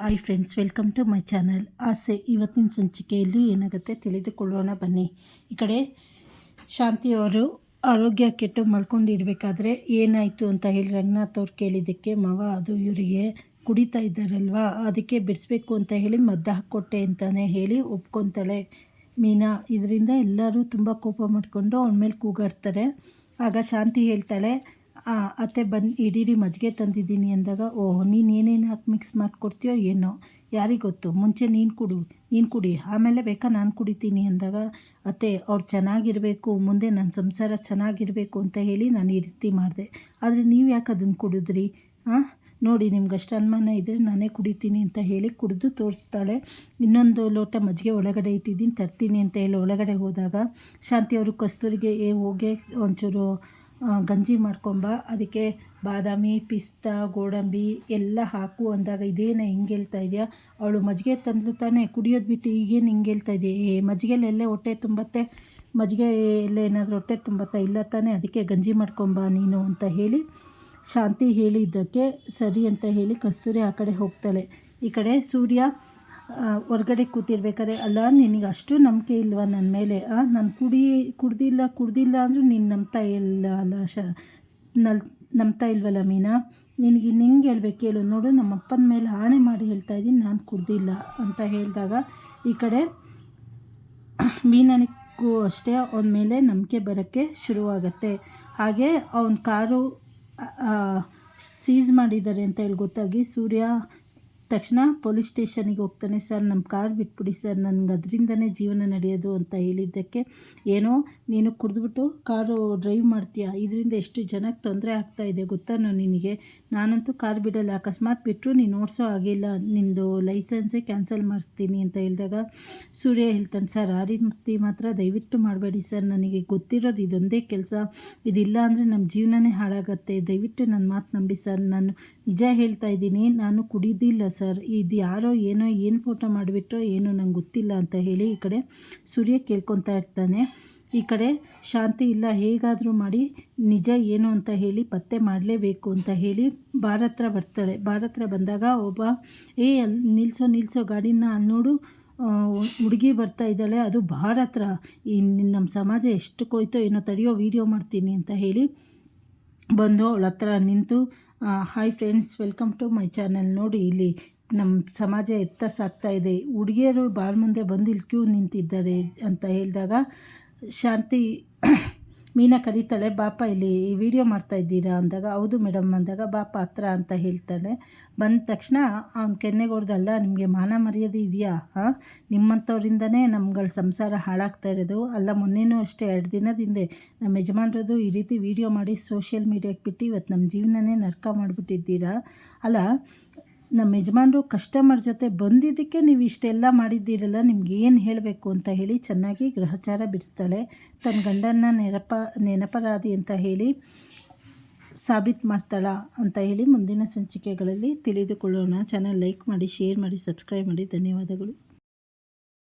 Hi friends welcome to my channel ಆಸೆ ಇವತ್ತಿನ ಸಂಚಿಕೆಯಲ್ಲಿ ಏನಾಗುತ್ತೆ ತಿಳಿದುಕೊಳ್ಳೋಣ ಬನ್ನಿ. ಈ ಕಡೆ ಶಾಂತಿಯವರು ಆರೋಗ್ಯ ಕೆಟ್ಟು ಮಲ್ಕೊಂಡಿರಬೇಕಾದ್ರೆ ಏನಾಯಿತು ಅಂತ ಹೇಳಿ ರಂಗನಾಥ್ ಅವ್ರು ಕೇಳಿದ್ದಕ್ಕೆ, ಮಾವ, ಅದು ಇವರಿಗೆ ಕುಡಿತಾ ಇದ್ದಾರಲ್ವಾ? ಅದಕ್ಕೆ ಬಿಡಿಸ್ಬೇಕು ಅಂತ ಹೇಳಿ ಮದ್ದು ಹಾಕ್ಕೊಟ್ಟೆ ಅಂತಲೇ ಹೇಳಿ ಒಪ್ಕೊತಾಳೆ. ಮೀನಾ, ಇದರಿಂದ ಎಲ್ಲರೂ ತುಂಬ ಕೋಪ ಮಾಡಿಕೊಂಡು ಅವನ ಮೇಲೆ ಕೂಗಾಡ್ತಾರೆ. ಆಗ ಶಾಂತಿ ಹೇಳ್ತಾಳೆ ಅತ್ತೆ ಬಂದು ಇಡೀರಿ ಮಜ್ಜಿಗೆ ತಂದಿದ್ದೀನಿ ಅಂದಾಗ, ಓಹ್, ನೀನು ಏನೇನು ಹಾಕಿ ಮಿಕ್ಸ್ ಮಾಡಿಕೊಡ್ತೀಯೋ ಏನೋ? ಯಾರಿಗೆ ಗೊತ್ತು? ಮುಂಚೆ ನೀನು ಕುಡು, ನೀನು ಕುಡಿ, ಆಮೇಲೆ ಬೇಕಾ ನಾನು ಕುಡಿತೀನಿ ಅಂದಾಗ, ಅತ್ತೆ, ಅವ್ರು ಚೆನ್ನಾಗಿರಬೇಕು, ಮುಂದೆ ನನ್ನ ಸಂಸಾರ ಚೆನ್ನಾಗಿರಬೇಕು ಅಂತ ಹೇಳಿ ನಾನು ಈ ರೀತಿ ಮಾಡಿದೆ. ಆದರೆ ನೀವು ಯಾಕೆ ಅದನ್ನು ಕುಡಿದ್ರಿ? ಹಾಂ ನೋಡಿ, ನಿಮ್ಗೆ ಅಷ್ಟು ಅನುಮಾನ ಇದ್ದರೆ ನಾನೇ ಕುಡಿತೀನಿ ಅಂತ ಹೇಳಿ ಕುಡಿದು ತೋರಿಸ್ತಾಳೆ. ಇನ್ನೊಂದು ಲೋಟ ಮಜ್ಜಿಗೆ ಒಳಗಡೆ ಇಟ್ಟಿದ್ದೀನಿ, ತರ್ತೀನಿ ಅಂತ ಹೇಳಿ ಒಳಗಡೆ ಹೋದಾಗ, ಶಾಂತಿ ಅವರು ಕಸ್ತೂರಿಗೆ, ಏ, ಹೋಗಿ, ಒಂಚೂರು ಗಂಜಿ ಮಾಡ್ಕೊಂಬ. ಅದಕ್ಕೆ ಬಾದಾಮಿ, ಪಿಸ್ತಾ, ಗೋಡಂಬಿ ಎಲ್ಲ ಹಾಕು ಅಂದಾಗ ಇದೇನೇ ಹಿಂಗೆ ಹೇಳ್ತಾ ಇದೆಯಾ? ಅವಳು ಮಜ್ಜಿಗೆ ತಂದ್ಲು ತಾನೇ ಕುಡಿಯೋದು ಬಿಟ್ಟು ಈಗೇನು ಹಿಂಗೆ ಹೇಳ್ತಾ ಇದೆಯಾ? ಏ ಮಜ್ಜಿಗೆಲೆಲ್ಲೇ ಹೊಟ್ಟೆ ತುಂಬತ್ತೆ. ಮಜ್ಜಿಗೆ ಎಲ್ಲ ಏನಾದರೂ ಹೊಟ್ಟೆ ತುಂಬತ್ತಾ ಇಲ್ಲ ತಾನೇ? ಅದಕ್ಕೆ ಗಂಜಿ ಮಾಡ್ಕೊಂಬ ನೀನು ಅಂತ ಹೇಳಿ, ಶಾಂತಿ ಹೇಳಿದ್ದಕ್ಕೆ ಸರಿ ಅಂತ ಹೇಳಿ ಕಸ್ತೂರಿ ಆ ಕಡೆ ಹೋಗ್ತಾಳೆ. ಈ ಕಡೆ ಸೂರ್ಯ ಹೊರ್ಗಡೆ ಕೂತಿರ್ಬೇಕಾದ್ರೆ, ಅಲ್ಲ, ನಿನಗೆ ಅಷ್ಟು ನಂಬಿಕೆ ಇಲ್ವಾ ನನ್ನ ಮೇಲೆ? ನಾನು ಕುಡಿ, ಕುಡ್ದಿಲ್ಲ ಕುಡ್ದಿಲ್ಲ ಅಂದರೂ ನೀನು ನಂಬ್ತಾ ಇಲ್ಲ ಅಲ್ಲ, ಶ, ನಲ್, ನಂಬ್ತಾ ಇಲ್ವಲ್ಲ ಮೀನಾ? ನಿನಗೆ ನಿಂಗೆ ಹೇಳ್ಬೇಕು ಹೇಳು ನೋಡು ನಮ್ಮ ಅಪ್ಪನ ಮೇಲೆ ಆಣೆ ಮಾಡಿ ಹೇಳ್ತಾ ಇದ್ದೀನಿ ನಾನು ಕುಡ್ದಿಲ್ಲ. ಅಂತ ಹೇಳಿದಾಗ ಈ ಕಡೆ ಮೀನನಿಗೂ ಅಷ್ಟೇ ಅವನ ಮೇಲೆ ನಂಬಿಕೆ ಬರೋಕ್ಕೆ ಶುರುವಾಗತ್ತೆ. ಹಾಗೆ ಅವನ ಕಾರು ಸೀಸ್ ಮಾಡಿದ್ದಾರೆ ಅಂತ ಹೇಳಿ ಗೊತ್ತಾಗಿ ಸೂರ್ಯ ತಕ್ಷಣ ಪೊಲೀಸ್ ಸ್ಟೇಷನಿಗೆ ಹೋಗ್ತಾನೆ, ಸರ್ ನಮ್ಮ ಕಾರ್ ಬಿಟ್ಬಿಡಿ, ಸರ್, ನನಗೆ ಅದರಿಂದನೇ ಜೀವನ ನಡೆಯೋದು ಅಂತ ಹೇಳಿದ್ದಕ್ಕೆ ಏನೋ ನೀನು ಕುಡಿದ್ಬಿಟ್ಟು ಕಾರು ಡ್ರೈವ್ ಮಾಡ್ತೀಯಾ? ಇದರಿಂದ ಎಷ್ಟು ಜನಕ್ಕೆ ತೊಂದರೆ ಆಗ್ತಾಯಿದೆ ಗೊತ್ತಾನೋ ನಿನಗೆ? ನಾನಂತೂ ಕಾರ್ ಬಿಡಲ್ಲ, ಅಕಸ್ಮಾತ್ ಬಿಟ್ಟರು ನೀನು ಓಡಿಸೋ ಆಗಿಲ್ಲ ನಿಂದು ಲೈಸೆನ್ಸೇ ಕ್ಯಾನ್ಸಲ್ ಮಾಡಿಸ್ತೀನಿ ಅಂತ ಹೇಳಿದಾಗ ಸೂರ್ಯ ಹೇಳ್ತಾನೆ, ಸರ್, ಆ ರೀತಿ ಮಾತ್ರ ದಯವಿಟ್ಟು ಮಾಡಬೇಡಿ, ಸರ್, ನನಗೆ ಗೊತ್ತಿರೋದು ಇದೊಂದೇ ಕೆಲಸ. ಇದಿಲ್ಲ ಅಂದರೆ ನಮ್ಮ ಜೀವನನೇ ಹಾಳಾಗತ್ತೆ. ದಯವಿಟ್ಟು ನನ್ನ ಮಾತು ನಂಬಿ, ಸರ್, ನಾನು ನಿಜ ಹೇಳ್ತಾ ಇದ್ದೀನಿ, ನಾನು ಕುಡಿದಿಲ್ಲ ಸರ್. ಇದು ಯಾರೋ ಏನೋ, ಏನು ಫೋಟೋ ಮಾಡಿಬಿಟ್ರೋ ಏನೋ ನಂಗೆ ಗೊತ್ತಿಲ್ಲ ಅಂತ ಹೇಳಿ ಈ ಕಡೆ ಸೂರ್ಯ ಕೇಳ್ಕೊತಾ ಇರ್ತಾನೆ. ಈ ಕಡೆ ಶಾಂತಿ ಇಲ್ಲ, ಹೇಗಾದರೂ ಮಾಡಿ ನಿಜ ಏನು ಅಂತ ಹೇಳಿ ಪತ್ತೆ ಮಾಡಲೇಬೇಕು ಅಂತ ಹೇಳಿ ಭಾರತ್ರ ಬರ್ತಾಳೆ. ಭಾರತ್ರ ಬಂದಾಗ ಒಬ್ಬ, ಏ ಅಲ್ಲಿ ನಿಲ್ಲಿಸೋ ನಿಲ್ಲಿಸೋ ಗಾಡಿನ ಅಲ್ಲಿ ನೋಡು. ಹುಡುಗಿ ಬರ್ತಾ ಇದ್ದಾಳೆ, ಅದು ಭಾರತ್ರ ಈ ನಮ್ಮ ಸಮಾಜ ಎಷ್ಟು ಕೊಯ್ತೋ ಏನೋ ತಡೆಯೋ ವೀಡಿಯೋ ಮಾಡ್ತೀನಿ ಅಂತ ಹೇಳಿ ಬಂದು ಅವಳ ಹತ್ರ ನಿಂತು hi friends welcome to my channel ನೋಡಿ, ಇಲ್ಲಿ ನಮ್ಮ ಸಮಾಜ ಎತ್ತ ಸಾಕ್ತಾ ಇದೆ. ಹುಡುಗಿಯರು ಭಾಳ ಮುಂದೆ ಬಂದು ಇಲ್ಲಿ ಕ್ಯೂ ನಿಂತಿದ್ದಾರೆ ಅಂತ ಹೇಳಿದಾಗ, ಶಾಂತಿ ಮೀನಾ ಕರೀತಾಳೆ, ಬಾಪ, ಇಲ್ಲಿ ವಿಡಿಯೋ ಮಾಡ್ತಾ ಇದ್ದೀರಾ? ಅಂದಾಗ, ಹೌದು ಮೇಡಮ್ ಅಂದಾಗ, ಬಾಪ, ಹತ್ರ ಅಂತ ಹೇಳ್ತಾಳೆ ಬಂದ ತಕ್ಷಣ, ಅವ್ನು ಕೆನ್ನೆಗೆ ಹೊಡೆದಲ್ಲ ನಿಮಗೆ ಮಾನ ಮರ್ಯಾದೆ ಇದೆಯಾ? ಹಾಂ, ನಿಮ್ಮಂಥವ್ರಿಂದನೇ ನಮ್ಗಳು ಸಂಸಾರ ಹಾಳಾಗ್ತಾ ಇರೋದು. ಅಲ್ಲ, ಮೊನ್ನೆನೂ ಅಷ್ಟೇ, ಎರಡು ದಿನದಿಂದ ನಮ್ಮ ಯಜಮಾನ್ರದು ಈ ರೀತಿ ವಿಡಿಯೋ ಮಾಡಿ ಸೋಷಿಯಲ್ ಮೀಡಿಯಾಕ್ಕೆ ಬಿಟ್ಟು ಇವತ್ತು ನಮ್ಮ ಜೀವನನೇ ನರ್ಕ ಮಾಡಿಬಿಟ್ಟಿದ್ದೀರಾ? ಅಲ್ಲ ನಮ್ಮ ಯಜಮಾನರು ಕಸ್ಟಮರ್ ಜೊತೆ ಬಂದಿದ್ದಕ್ಕೆ ನೀವು ಇಷ್ಟೆಲ್ಲ ಮಾಡಿದ್ದೀರಲ್ಲ, ನಿಮ್ಗೆ ಏನು ಹೇಳಬೇಕು ಅಂತ ಹೇಳಿ ಚೆನ್ನಾಗಿ ಗ್ರಹಚಾರ ಬಿಡಿಸ್ತಾಳೆ. ತನ್ನ ಗಂಡನ ನೆನಪ ನೆನಪರಾದಿ ಅಂತ ಹೇಳಿ ಸಾಬೀತು ಮಾಡ್ತಾಳ ಅಂತ ಹೇಳಿ ಮುಂದಿನ ಸಂಚಿಕೆಗಳಲ್ಲಿ ತಿಳಿದುಕೊಳ್ಳೋಣ. ಚಾನಲ್ ಲೈಕ್ ಮಾಡಿ ಶೇರ್ ಮಾಡಿ ಸಬ್ಸ್ಕ್ರೈಬ್ ಮಾಡಿ. ಧನ್ಯವಾದಗಳು.